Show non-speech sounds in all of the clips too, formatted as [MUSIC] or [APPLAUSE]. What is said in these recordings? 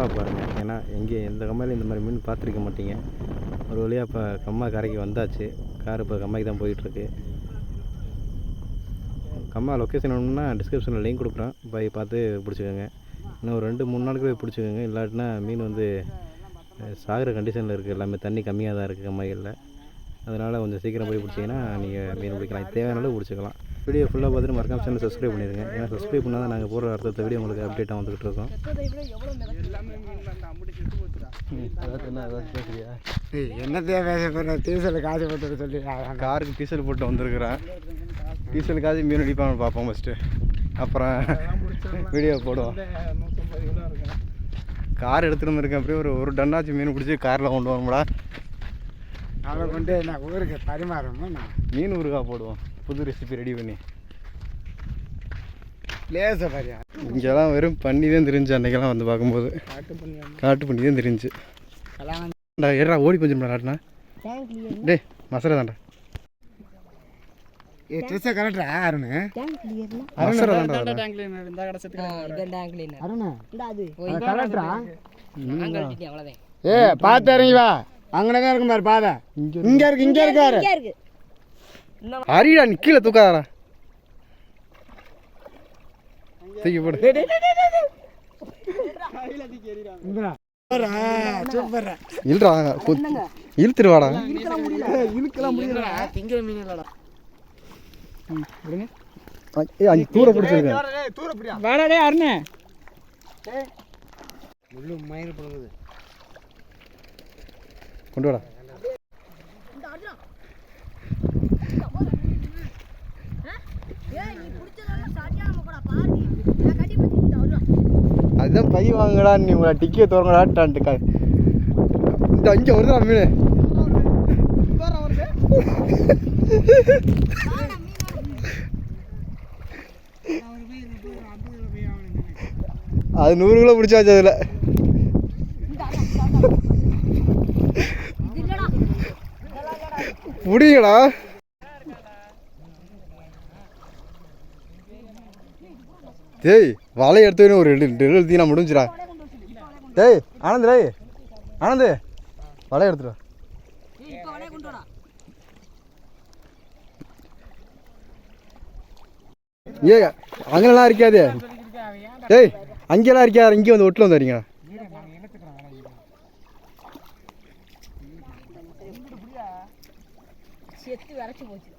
ஃபுல்லாக பாருங்கள் ஏன்னா எங்கே எந்த கம்மாயிலும் இந்த மாதிரி மீன் பார்த்துருக்க மாட்டீங்க. ஒரு வழியாக இப்போ கம்மா கரைக்கு வந்தாச்சு. கார் இப்போ கம்மாய்க்கு தான் போயிட்டுருக்கு. கம்மா லொக்கேஷன் வேணும்னா டிஸ்கிரிப்ஷனில் லிங்க் கொடுக்குறேன். போய் பார்த்து பிடிச்சிக்கோங்க. இன்னும் ஒரு ரெண்டு மூணு நாளுக்கு போய் பிடிச்சிக்கோங்க. இல்லாட்டினா மீன் வந்து சாகிற கண்டிஷனில் இருக்குது எல்லாமே தண்ணி கம்மியாக தான் இருக்குது கம்மாய்களில் அதனால் கொஞ்சம் சீக்கிரம் போய் பிடிச்சிங்கன்னா நீங்கள் மீன் பிடிக்கலாம். தேவையான அளவு பிடிச்சிக்கலாம். வீடியோ ஃபுல்லாக பார்த்துட்டு மறக்காம சேனல் சப்ஸ்கிரைப் பண்ணிடுங்க. ஏன்னா சப்ஸ்கிரைப் பண்ணால் தான் நாங்கள் போடுற அடுத்த வீடியோ உங்களுக்கு அப்டேட்டாக வந்துகிட்டு இருக்கோம். ஏய், என்னத்தையா பேச போற டீசல் காசு போட்டு சொல்லி காருக்கு டீசல் போட்டு வந்திருக்கிறேன். டீசலுக்காவது மீன் அடிப்பாங்க பார்ப்போம் ஃபஸ்ட்டு அப்புறம் வீடியோ போடுவோம். கார் எடுத்துகிட்டு இருக்கேன் அப்படியே ஒரு ஒரு டன்னாச்சு மீன் பிடிச்சி காரில் கொண்டு வரோம்டா அவளை கொண்டு நான் ஊருக்கு பரிமாறணுமா? நான் மீன் ஊறுகாய் போடுவோம். புது ரெசிபி ரெடி பண்ணி. லேச பாரியா. இங்கெல்லாம் வெறும் பண்ணி தான் தெரிஞ்சு அன்றைக்கெல்லாம் வந்து பார்க்கும்போது. காட்டு பண்ணி தான் தெரிஞ்சு. கல்யாணம் டா ஏறா ஓடி கொஞ்சம் ஆட்டினா. டேய் மசரா தான்டா. ஏ ட்ரெஸ்ஸை கரெக்டா அருண். மசரா தான்டா அருண். அது. கரெக்டா அவ்வளோதான் ஏ பார்த்து இறங்கி வா. அங்கே தான் இருக்கும் பாரு பாதை. இங்கே இருக்கு இங்கே இருக்காரு இங்கே இருக்கு. அரிடா நீ கீழே தூக்காதடா. தூக்கி போடு. இல்லடா இழுத்துருவாடா. இழுக்கலாம் முடியல. திங்கிற மீன் இல்லடா ஏய் அஞ்சு தூர பிடிச்சிருக்கேன் தூரப்படியா வாடாடே அருணே. முள்ளு மயிர் போடுது. கொண்டு வாடா. அதுதான் பை வாங்கடா நீ உங்களை டிக்கே திறங்கடான்ட்டு கா. இந்த அஞ்சு வருதா மீன். அது நூறு கிலோ பிடிச்சாச்சு அதில் முடியடா டேய் வலை எடுத்து ஒரு ரெண்டு ரெண்டு எழுதி நான் முடிஞ்சிடா. டேய் ஆனந்த் டேய் ஆனந்த் வலை எடுத்துடா ஏ அங்கெல்லாம் இருக்காது. டேய் அங்கெல்லாம் இருக்காது இங்கே வந்து ஒட்டில் வந்து வரீங்க. செத்து விரைச்சி போச்சு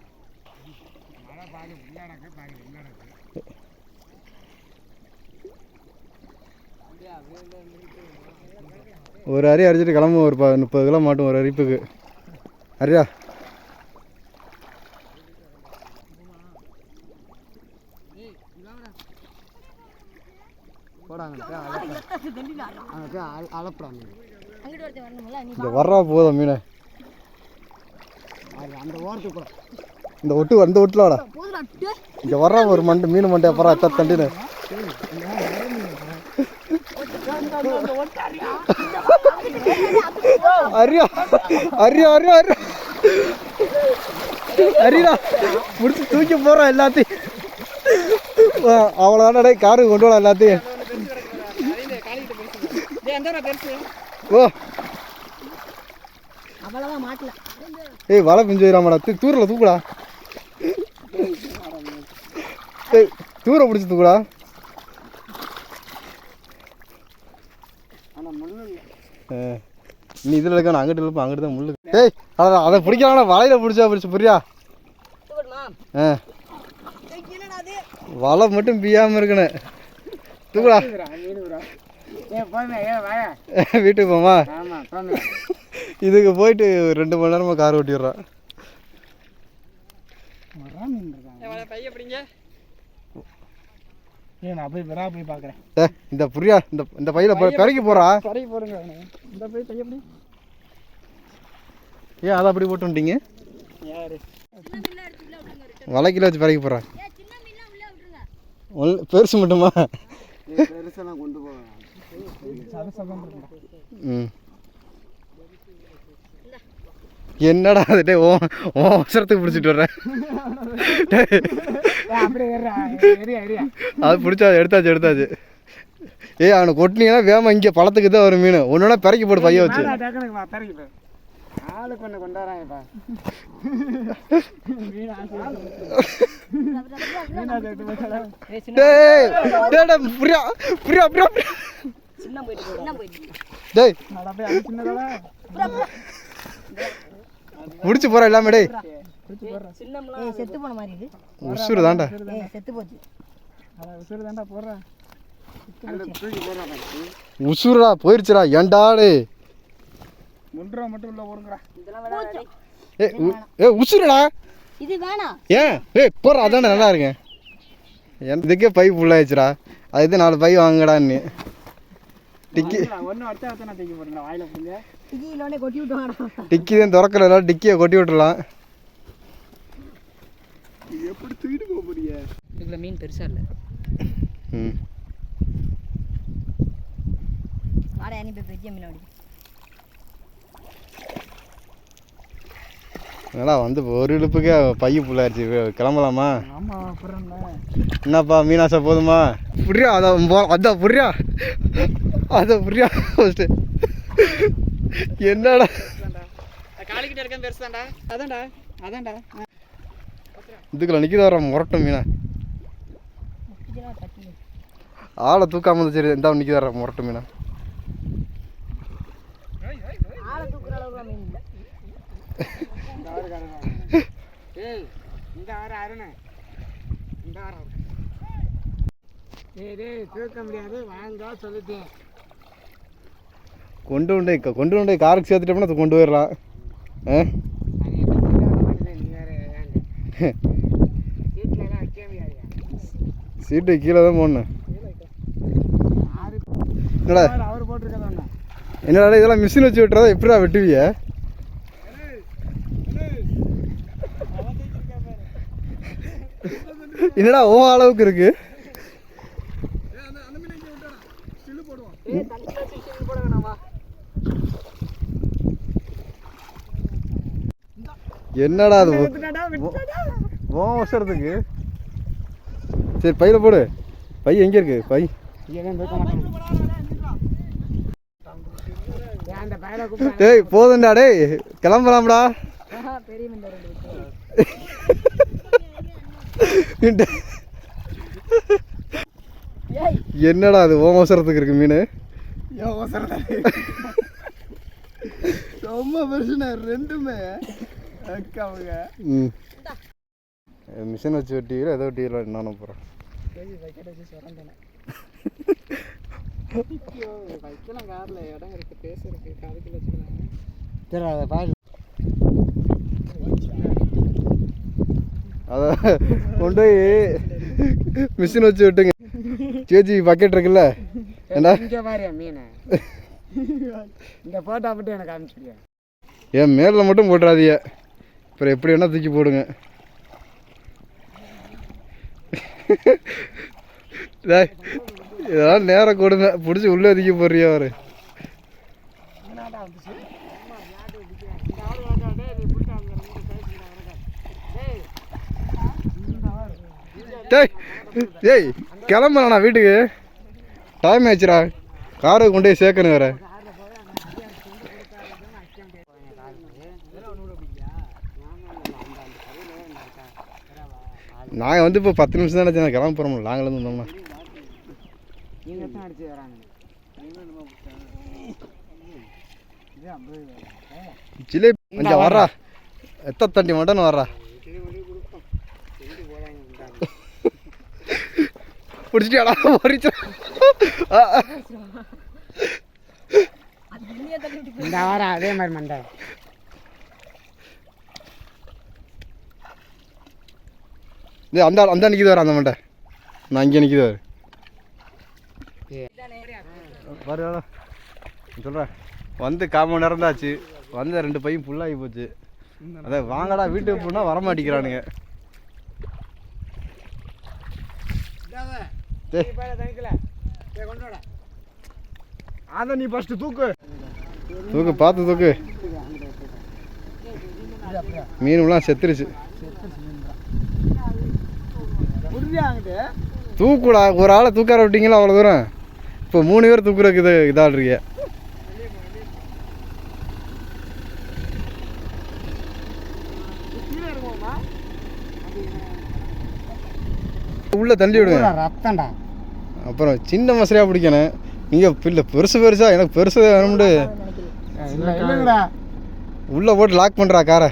ஒரு அரி அரிச்சிட்டு கிளம்பும் ஒரு ப முப்பது கிலோ மாட்டும் ஒரு அரிப்புக்கு. அரியா இந்த வர்றா போதும் மீன். இந்த ஒட்டு அந்த ஒட்டுல வாடா. இங்க இங்கே வர்றா ஒரு மண்டு மீன் மண்டை அப்புறம் எத்த தண்டின்னு. அரியா. அரியா அரியா அரியா அரியா. முடிச்சு தூக்கி போகிறோம் எல்லாத்தையும். அவ்வளோதானடே காரு கொண்டு வரலாம் எல்லாத்தையும். ஓ. ஏய் வலை பிஞ்சு வைராமடா தூ தூரில் தூக்குடா. ஏய் தூர பிடிச்சி தூக்குடா ஆனால் முள்ளு இல்லை ஆ. நீ இதில் இருக்க நான் அங்கிட்டு இருப்பேன் அங்கிட்டு தான் முள்ளு ஏய் அதை அதை பிடிக்கிறாங்கடா வலையில் பிடிச்சா பிடிச்சி புரியா? ஆ. என்னடா அது. வலை மட்டும் பியாமல் இருக்கணும். தூக்குடா. [LAUGHS] வீட்டுக்கு போமா? இதுக்கு போயிட்டு ஒரு ரெண்டு மணி நேரமாக கார் ஓட்டிடுறான் வரா மீன் இருக்காங்க ஏ நான் போய் விரா போய் பார்க்குறேன். இந்த புரியா இந்த இந்த பையில ப- பிறக்கி போறா? பறவை போடுங்க இந்த போய் தைய எப்படி? ஏன் அதை அப்படி போட்டு வந்துட்டீங்க யாரு? வலைக்கில வச்சு பிறக்கி போறா. பெருசு மட்டுமா? பெருசெல்லாம் கொண்டு போவேன் ம். என்னடா அது டே ஓ ஓ அவசரத்துக்கு பிடிச்சிட்டு வர்றேன் அது பிடிச்சா எடுத்தாச்சு எடுத்தாச்சு. ஏய் அவனை கொட்டினீங்கன்னா வேமா இங்கே பழத்துக்கு தான் வரும் மீன். ஒன்று பிறக்கி போட்டு பைய வச்சு. டேய் டேய் டேய், புரியா புரியா புரியா புரியா. சின்ன போயிட்டு சின்ன போயிட்டு டேய். சின்னதா முடிச்சு போற எல்லாமே டேய். செத்து போன மாதிரி இருக்கு உசுறு தாண்டா செத்து போச்சு. உசுறு தாண்டா போடுறான் உசுரா போயிருச்சுடா. ஏன்டா டேய். முன் ரூபா மட்டும் உள்ள போடுங்கடா. ஏ உ- ஏ உசுருடா இது வேணாம் ஏன்? ஏய் போடுறா அதானே நல்லா இருக்கேன். என் இதுக்கே பை ஃபுல்லாகிடுச்சுடா அது இது நாலு பை வாங்கடான்னு டிக்கி. ஒன்று அடுத்த அடுத்த நான் தூக்கி போடுறேன் வாயில டிக்கி தான் திறக்கல டிக்கியை கொட்டி விட்டுறலாம் எப்படி தூக்கிட்டு போக போறிய? இதில் மீன் பெருசா இல்லை. ம். வாடா அனுப்பி பெரிய மீன் அப்படி என்னடா வந்து ஒரு இழுப்புக்கே பை ஃபுல்லாகிடுச்சு கிளம்பலாமா? என்னப்பா மீனாசா போதுமா? புரியா? அதான் போ அதான் புரியா? அதை புரியா ஃபஸ்ட்டு என்னடா? காலிக்கிட்ட இருக்கேன் பெருசாண்டா அதான்டா அதான்டா. இதுக்குள்ள நிற்கிது வர முரட்டும் மீனா. ஆளை தூக்காம இருந்தா சரி இந்த நிற்கிது வர முரட்டும் மீனா. ஆளை தூக்குற அளவுக்கு மீன் இல்லை. இந்த ஆறு காரங்க ஏய் இந்த ஆறு அருண். இந்த ஆறு ஏய் டேய் தூக்க முடியாது. வாங்க சொல்லிட்டேன். கொண்டு உண்டே கொண்டு உண்டே காருக்கு சேர்த்துட்டோம்னா அதை கொண்டு போயிடலாம். ஆ? சீட்டு கீழே தான் போடணும். என்னடா? என்னடா இதெல்லாம் மிஷின் வச்சு விட்டுறதா எப்படிடா வெட்டுவிய? என்னடா ஓ அளவுக்கு இருக்கு? என்னடா அது? ஓ அவசரத்துக்கு சரி பையில போடு. பை எங்க இருக்கு? பை. டேய் போதும்டா டேய். கிளம்பலாம்டா. என்னடா அது? ஓ அவசரத்துக்கு இருக்கு மீன். ரொம்ப பெருசுண்ணே ரெண்டுமே. அக்காவுங்க ம். மிஷின் வச்சு வெட்டிக்கிறோம் எதோ வெட்டிக்கிறோம் நானும் போகிறேன் வைக்கெட் வச்சு சுரண்டேன் [LAUGHS] வைக்கலாம் காரில் இடம் இருக்கு பேச இருக்கு அதுக்குள்ள வச்சுக்கலாம் சரி அதை பாரு. அதை கொண்டு போய் மிஷின் வச்சு விட்டுங்க. சேச்சி பக்கெட் இருக்குல்ல? ஏண்டா? இங்கே பாரு மீன். [LAUGHS] இந்த போட்டோ மட்டும் எனக்கு அனுப்பிச்சுடியா என் மேலில் மட்டும் போட்டுறாதீங்க. அப்புறம் எப்படி வேணால் தூக்கி போடுங்க. டேய், இதெல்லாம் நேரம் கொடுங்க. பிடிச்சி உள்ளே தூக்கி போடுறியா அவரு? டேய் ஏய் கிளம்பலண்ணா வீட்டுக்கு. டைம் ஆச்சுடா. காரை கொண்டு போய் சேர்க்கணும் வேறு. நாங்கள் வந்து இப்போ பத்து நிமிஷம் தானே கிளம்ப போகிறோம் நாங்களும் இருந்தோம்னா ஜிலேபி கொஞ்சம் வர்றா. எத்த தண்டி மட்டும் வர்றா. பிடிச்சிட்டியாடா விட்டு இந்த வாரம் அதே மாதிரி மண்டை. டேய், அந்த அந்த நிற்கிது வர அந்த மண்டை. நான் இங்கே நிற்கிது வர வரு சொல்கிறேன் வந்து கால் மணி நேரம் ஆச்சு ரெண்டு பையன் ஃபுல்லாகி போச்சு. அதான் வாங்கடா வீட்டுக்கு போனால் வர மாட்டேங்கிறானுங்க. அதை நீ ஃபஸ்ட்டு தூக்கு. தூக்கு பார்த்து தூக்கு. மீனுலாம் செத்துருச்சு. தூக்குடா ஒரு ஆளை தூக்கார விட்டீங்களா அவ்வளோ தூரம்? இப்போ மூணு பேர் தூக்குறதுக்கு இது இதாடுறீங்க உள்ள தள்ளி விடுங்க. ரத்தம்டா. அப்புறம் சின்ன மசரையாக பிடிக்கணும். நீங்கள் பிள்ளை பெருசு பெருசா எனக்கு பெருசு வேணும்னு இல்லை உள்ளே போட்டு லாக் பண்ணுறா காரை.